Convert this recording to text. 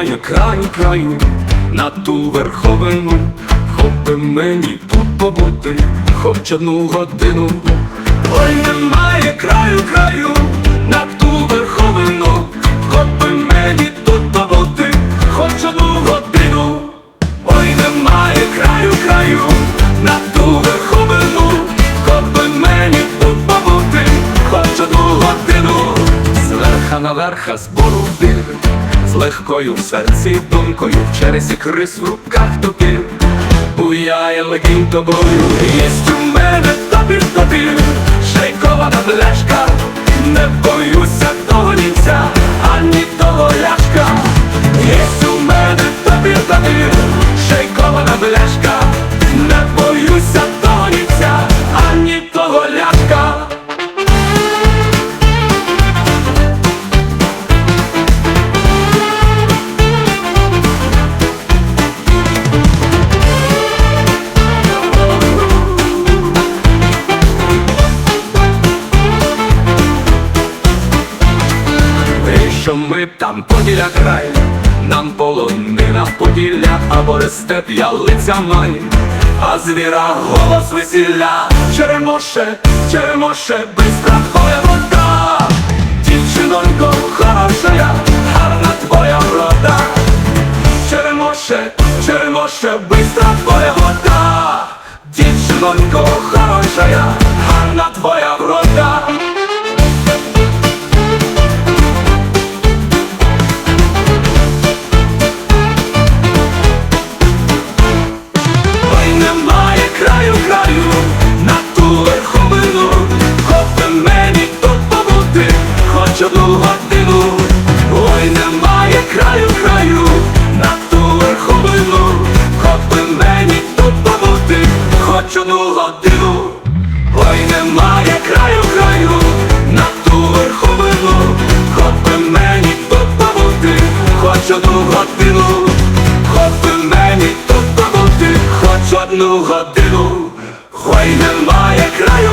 немає краю краю на ту верховину, хоби мені тут побути, хоч одну годину. Ой, немає краю краю на ту верховину, хоби мені тут побути, хоч одну годину. Ой, немає краю краю на ту верховину, Хобби мені тут побути, хоч одну годину. Зверха на верха збору бір, з легкою в серці думкою, в чересі крис в руках топів, Буяє легінь тобою, єсть у мене тобі тобі, шейкована бляшка, що ми там поділя край, нам полонина поділля, або рестеп ялиця май, а звіра голос весілля, черемоше, черемоше, бистра твоя вода, дівчинонько хорошая, гарна твоя врода, черемоше, черемоше, бистра твоя вода, дівчинонько хорошая, гарна твоя врода. Одну годину, хоч би мені тут побути, хоч одну годину, Ой, немає краю